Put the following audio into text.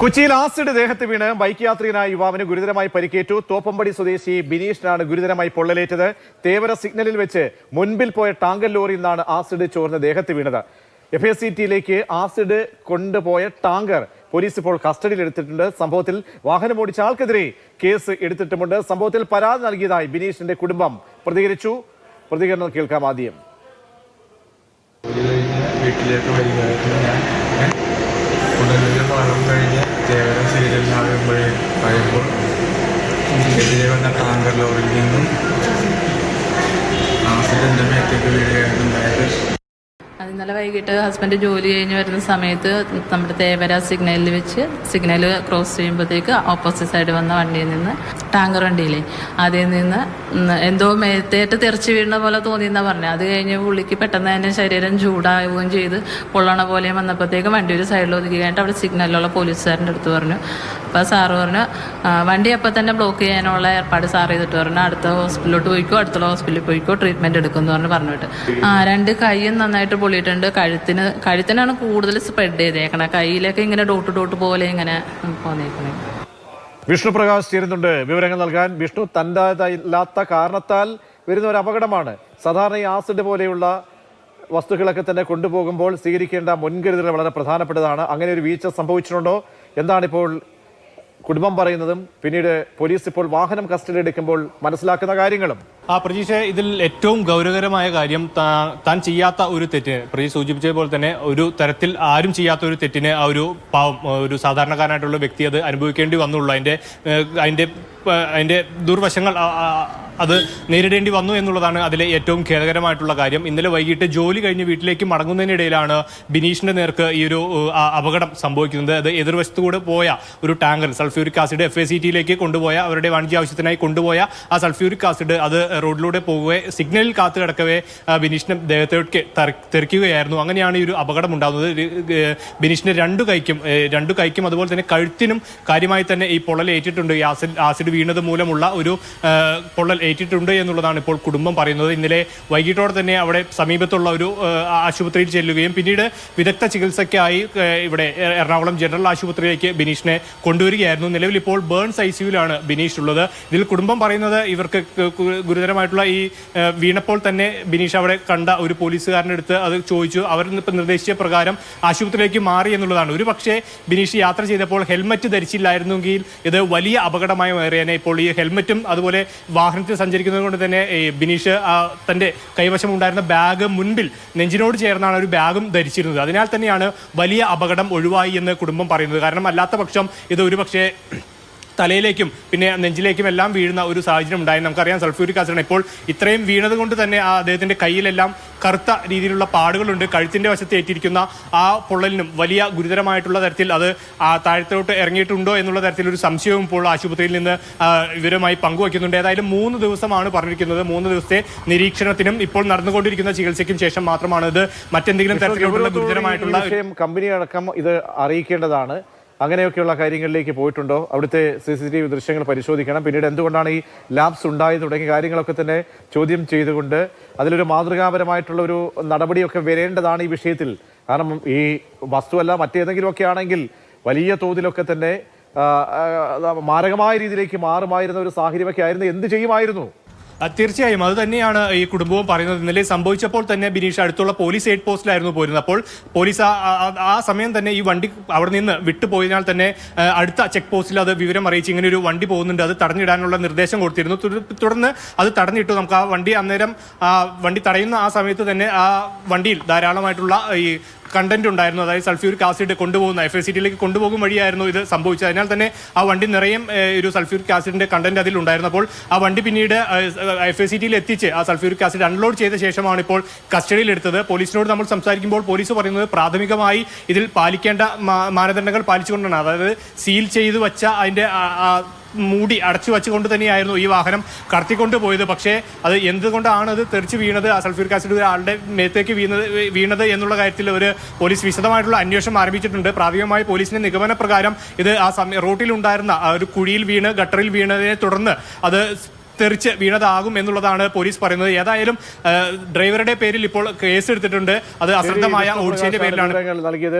കൊച്ചിയിൽ ആസിഡ് ദേഹത്ത് വീണ് ബൈക്ക് യാത്രികനായ യുവാവിന് ഗുരുതരമായി പരിക്കേറ്റു. തോപ്പമ്പടി സ്വദേശി ബിനീഷിനാണ് ഗുരുതരമായി പൊള്ളലേറ്റത്. തേവര സിഗ്നലിൽ വെച്ച് മുൻപിൽ പോയ ടാങ്കർ ലോറിയിൽ നിന്നാണ് ആസിഡ് ചോർന്ന് ദേഹത്ത് വീണത്. എഫ് എസ് ആസിഡ് കൊണ്ടുപോയ ടാങ്കർ പോലീസ് ഇപ്പോൾ കസ്റ്റഡിയിൽ എടുത്തിട്ടുണ്ട്. സംഭവത്തിൽ വാഹനം ഓടിച്ച ആൾക്കെതിരെ കേസ് എടുത്തിട്ടുമുണ്ട്. സംഭവത്തിൽ പരാതി നൽകിയതായി ബിനീഷിന്റെ കുടുംബം പ്രതികരിച്ചു. പ്രതികരണം കേൾക്കാം ആദ്യം പുനലൂരിൽ പാലം കഴിഞ്ഞ് തേവരം സീരിയലിനാകുമ്പോഴേ കഴിയുമ്പോൾ എതിരെ വന്ന ടാങ്കർ ലോറിയിൽ നിന്നും അത് ഇന്നലെ വൈകിട്ട് ഹസ്ബൻഡ് ജോലി കഴിഞ്ഞ് വരുന്ന സമയത്ത് നമ്മുടെ തേവര സിഗ്നലിൽ വെച്ച് സിഗ്നൽ ക്രോസ് ചെയ്യുമ്പോഴത്തേക്ക് ഓപ്പോസിറ്റ് സൈഡ് വന്ന വണ്ടിയിൽ നിന്ന് ടാങ്കർ വണ്ടിയിലെ അതിൽ നിന്ന് എന്തോ മേത്തേറ്റ് തെറിച്ച് വീഴുന്ന പോലെ തോന്നിയെന്നാ പറഞ്ഞത് അത് കഴിഞ്ഞ് പുള്ളിക്ക് പെട്ടെന്ന് തന്നെ ശരീരം ചൂടാവുകയും ചെയ്ത് പൊള്ളണ പോലെ വന്നപ്പോഴത്തേക്ക് വണ്ടി ഒരു സൈഡിൽ ഒതുക്കി കഴിഞ്ഞിട്ട് അവിടെ സിഗ്നലിലുള്ള പോലീസുകാരന്റെ അടുത്ത് പറഞ്ഞു. അപ്പോൾ സാറ് പറഞ്ഞു വണ്ടി അപ്പം തന്നെ ബ്ലോക്ക് ചെയ്യാനുള്ള ഏർപ്പാട് സാർ ചെയ്തിട്ട് പറഞ്ഞു അടുത്ത ഹോസ്പിറ്റലിലോട്ട് പോയിക്കോ അടുത്തുള്ള ഹോസ്പിറ്റലിൽ പോയിക്കോ ട്രീറ്റ്മെന്റ് എടുക്കുമെന്ന് പറഞ്ഞ് പറഞ്ഞിട്ട്. ആ രണ്ട് കൈയും നന്നായിട്ട് പൊളിയിട്ടുണ്ട്. കഴുത്തിന് കഴുത്തിനാണ് കൂടുതൽ സ്പ്രെഡ് ചെയ്തേക്കണേ. കയ്യിലൊക്കെ ഇങ്ങനെ ഡോട്ട് ഡോട്ട് പോലെ ഇങ്ങനെ പോന്നേക്കണേ. വിഷ്ണു പ്രകാശ് ചേരുന്നുണ്ട്. വിവരങ്ങൾ നൽകാൻ വിഷ്ണു തന്റെതായില്ലാത്ത കാരണത്താൽ വരുന്ന ഒരു അപകടമാണ്. സാധാരണ ഈ ആസിഡ് പോലെയുള്ള വസ്തുക്കളൊക്കെ തന്നെ കൊണ്ടുപോകുമ്പോൾ സ്വീകരിക്കേണ്ട മുൻകരുതലുകൾ വളരെ പ്രധാനപ്പെട്ടതാണ്. അങ്ങനെ ഒരു വീഴ്ച സംഭവിച്ചിട്ടുണ്ടോ? എന്താണിപ്പോൾ കുടുംബം പറയുന്നതും പിന്നീട് പോലീസ് ഇപ്പോൾ വാഹനം കസ്റ്റഡി എടുക്കുമ്പോൾ മനസ്സിലാക്കുന്ന കാര്യങ്ങളും ആ പ്രതീക്ഷ ഇതിൽ ഏറ്റവും ഗൗരവകരമായ കാര്യം താൻ ചെയ്യാത്ത ഒരു തെറ്റിന് പ്രതീക്ഷ സൂചിപ്പിച്ചത് പോലെ തന്നെ ഒരു തരത്തിൽ ആരും ചെയ്യാത്ത ഒരു തെറ്റിന് ആ ഒരു പാവം ഒരു സാധാരണക്കാരനായിട്ടുള്ള വ്യക്തി അത് അനുഭവിക്കേണ്ടി വന്നുള്ളൂ. അതിന്റെ അതിന്റെ അതിന്റെ ദുർവശങ്ങൾ അത് നേരിടേണ്ടി വന്നു എന്നുള്ളതാണ് അതിലെ ഏറ്റവും ഖേദകരമായിട്ടുള്ള കാര്യം. ഇന്നലെ വൈകിട്ട് ജോലി കഴിഞ്ഞ് വീട്ടിലേക്ക് മടങ്ങുന്നതിനിടയിലാണ് ബിനീഷിന്റെ നേർക്ക് ഈ ഒരു അപകടം സംഭവിക്കുന്നത്. അത് എതിർവശത്തു കൂടെ പോയ ഒരു tanker sulphuric acid F A C ടിയിലേക്ക് കൊണ്ടുപോയ അവരുടെ വാണിജ്യ ആവശ്യത്തിനായി കൊണ്ടുപോയ ആ സൾഫ്യൂരിക് ആസിഡ് അത് റോഡിലൂടെ പോകുകയെ സിഗ്നലിൽ കാത്തു കിടക്കവേ ബിനീഷിനെ ദേഹത്തേക്ക് തെറിക്കുകയായിരുന്നു. അങ്ങനെയാണ് ഈ ഒരു അപകടം ഉണ്ടാകുന്നത്. ബിനീഷിന് രണ്ടു കൈക്കും രണ്ടു കൈക്കും അതുപോലെ തന്നെ കഴുത്തിനും കാര്യമായി തന്നെ ഈ പൊള്ളൽ ഏറ്റിട്ടുണ്ട്. ഈ ആസിഡ് ആസിഡ് വീണത് മൂലമുള്ള ഒരു പൊള്ളൽ ഏറ്റിട്ടുണ്ട് എന്നുള്ളതാണ് ഇപ്പോൾ കുടുംബം പറയുന്നത്. ഇന്നലെ വൈകിട്ടോടെ തന്നെ അവിടെ സമീപത്തുള്ള ഒരു ആശുപത്രിയിൽ ചെല്ലുകയും പിന്നീട് വിദഗ്ധ ചികിത്സയ്ക്കായി ഇവിടെ എറണാകുളം ജനറൽ ആശുപത്രിയിലേക്ക് ബിനീഷിനെ കൊണ്ടുവരികയായിരുന്നു. നിലവിൽ ഇപ്പോൾ ബേൺസ് ഐ സിയുലാണ് ബിനീഷ് ഉള്ളത്. ഇതിൽ കുടുംബം പറയുന്നത് ഇവർക്ക് ക- ഗുരുതരമായിട്ടുള്ള ഈ വീണപ്പോൾ തന്നെ ബിനീഷ് അവിടെ കണ്ട ഒരു പോലീസുകാരന്റെ അടുത്ത് അത് ചോദിച്ചു. അവർ ഇപ്പം നിർദ്ദേശിച്ച പ്രകാരം ആശുപത്രിയിലേക്ക് മാറി എന്നുള്ളതാണ്. ഒരു പക്ഷേ ബിനീഷ് യാത്ര ചെയ്തപ്പോൾ ഹെൽമറ്റ് ധരിച്ചില്ലായിരുന്നെങ്കിൽ ഇത് വലിയ അപകടമായി മാറിയേനെ. ഇപ്പോൾ ഈ ഹെൽമറ്റും അതുപോലെ വാഹനത്തിൽ സഞ്ചരിക്കുന്നത് കൊണ്ട് തന്നെ ബിനീഷ് തന്റെ കൈവശം ഉണ്ടായിരുന്ന ബാഗ് മുൻപിൽ നെഞ്ചിനോട് ചേർന്നാണ് ഒരു ബാഗും ധരിച്ചിരുന്നത്. അതിനാൽ തന്നെയാണ് വലിയ അപകടം ഒഴിവായി എന്ന് കുടുംബം പറയുന്നത്. കാരണം അല്ലാത്ത പക്ഷം ഇത് ഒരുപക്ഷേ തലയിലേക്കും പിന്നെ നെഞ്ചിലേക്കും എല്ലാം വീഴുന്ന ഒരു സാഹചര്യം ഉണ്ടായി. നമുക്കറിയാം സൾഫ്യൂരിക് ആസിഡ് ഇപ്പോൾ ഇത്രയും വീണത് കൊണ്ട് തന്നെ ആ അദ്ദേഹത്തിന്റെ കയ്യിലെല്ലാം കറുത്ത രീതിയിലുള്ള പാടുകളുണ്ട്. കഴുത്തിന്റെ വശത്ത് ഏറ്റിരിക്കുന്ന ആ പൊള്ളലിനും വലിയ ഗുരുതരമായിട്ടുള്ള തരത്തിൽ അത് ആ താഴത്തോട്ട് ഇറങ്ങിയിട്ടുണ്ടോ എന്നുള്ള തരത്തിൽ ഒരു സംശയവും ഇപ്പോൾ ആശുപത്രിയിൽ നിന്ന് ഇവരുമായി പങ്കുവയ്ക്കുന്നുണ്ട്. ഏതായാലും മൂന്ന് ദിവസമാണ് പറഞ്ഞിരിക്കുന്നത്. മൂന്ന് ദിവസത്തെ നിരീക്ഷണത്തിനും ഇപ്പോൾ നടന്നുകൊണ്ടിരിക്കുന്ന ചികിത്സയ്ക്കും ശേഷം മാത്രമാണ് ഇത് മറ്റെന്തെങ്കിലും തരത്തിലുള്ള ഗുരുതരമായിട്ടുള്ള കമ്പനി അടക്കം ഇത് അറിയിക്കേണ്ടതാണ്. അങ്ങനെയൊക്കെയുള്ള കാര്യങ്ങളിലേക്ക് പോയിട്ടുണ്ടോ? അവിടുത്തെ സി സി ടി വി ദൃശ്യങ്ങൾ പരിശോധിക്കണം. പിന്നീട് എന്തുകൊണ്ടാണ് ഈ ലാബ്സ് ഉണ്ടായത് തുടങ്ങിയ കാര്യങ്ങളൊക്കെ തന്നെ ചോദ്യം ചെയ്തുകൊണ്ട് അതിലൊരു മാതൃകാപരമായിട്ടുള്ള ഒരു നടപടിയൊക്കെ വരേണ്ടതാണ് ഈ വിഷയത്തിൽ. കാരണം ഈ വസ്തുവല്ല മറ്റേതെങ്കിലുമൊക്കെ ആണെങ്കിൽ വലിയ തോതിലൊക്കെ തന്നെ മാരകമായ രീതിയിലേക്ക് മാറുമായിരുന്ന ഒരു സാഹചര്യമൊക്കെ ആയിരുന്നു. എന്ത് ചെയ്യുമായിരുന്നു? തീർച്ചയായും. അത് തന്നെയാണ് ഈ കുടുംബവും പറയുന്നത്. ഇന്നലെ സംഭവിച്ചപ്പോൾ തന്നെ ബിനീഷ് അടുത്തുള്ള പോലീസ് എയ്ഡ് പോസ്റ്റിലായിരുന്നു പോരുന്നത്. അപ്പോൾ പോലീസ് ആ- സമയം തന്നെ ഈ വണ്ടി അവിടെ നിന്ന് വിട്ടുപോയതിനാൽ തന്നെ അടുത്ത ചെക്ക് പോസ്റ്റിൽ അത് വിവരം അറിയിച്ച് ഇങ്ങനെ ഒരു വണ്ടി പോകുന്നുണ്ട്. അത് തടഞ്ഞിടാനുള്ള നിർദ്ദേശം കൊടുത്തിരുന്നു. തുടർന്ന് അത് തടഞ്ഞിട്ടു നമുക്ക് ആ വണ്ടി അന്നേരം വണ്ടി തടയുന്ന ആ സമയത്ത് തന്നെ ആ വണ്ടിയിൽ ധാരാളമായിട്ടുള്ള ഈ കണ്ടന്റ് ഉണ്ടായിരുന്നു. അതായത് സൾഫ്യൂരിക് ആസിഡ് കൊണ്ടുപോകുന്ന എഫ് എ സി ടിയിലേക്ക് കൊണ്ടുപോകും വഴിയായിരുന്നു ഇത് സംഭവിച്ചത്. അതിനാൽ തന്നെ ആ വണ്ടി നിറയും ഒരു സൾഫ്യൂരിക് ആസിഡിന്റെ കണ്ടന്റ് അതിൽ ഉണ്ടായിരുന്നപ്പോൾ ആ വണ്ടി പിന്നീട് എഫ് എ സി ടിയിൽ എത്തിച്ച് ആ സൾഫ്യൂരിക് ആസിഡ് അൺലോഡ് ചെയ്ത ശേഷമാണ് ഇപ്പോൾ കസ്റ്റഡിയിൽ എടുത്തത്. പോലീസിനോട് നമ്മൾ സംസാരിക്കുമ്പോൾ പോലീസ് പറയുന്നത് പ്രാഥമികമായി ഇതിൽ പാലിക്കേണ്ട മാനദണ്ഡങ്ങൾ പാലിച്ചുകൊണ്ടാണ്. അതായത് സീൽ ചെയ്ത് വെച്ച അതിന്റെ മൂടി അടച്ചു വെച്ചുകൊണ്ട് തന്നെയായിരുന്നു ഈ വാഹനം കടത്തിക്കൊണ്ട് പോയത് പക്ഷേ അത് എന്തുകൊണ്ടാണ് അത് തെറിച്ച് വീണത്? സൾഫ്യൂരിക് ആസിഡ് ഒരാളുടെ മേത്തേക്ക് വീണത് വീണത് എന്നുള്ള കാര്യത്തിൽ ഒരു പോലീസ് വിശദമായിട്ടുള്ള അന്വേഷണം ആരംഭിച്ചിട്ടുണ്ട്. പ്രാഥമികമായി പോലീസിന്റെ നിഗമന പ്രകാരം ഇത് ആ സമയ റോട്ടിലുണ്ടായിരുന്ന ആ ഒരു കുഴിയിൽ വീണ് ഗട്ടറിൽ വീണതിനെ തുടർന്ന് അത് തെറിച്ച് വീണതാകും എന്നുള്ളതാണ് പോലീസ് പറയുന്നത്. ഏതായാലും ഡ്രൈവറുടെ പേരിൽ ഇപ്പോൾ കേസ് എടുത്തിട്ടുണ്ട് അത് അശ്രദ്ധമായ ശരി, ഓടിച്ചതിന്റെ പേരിലാണ്. നൽകിയത്?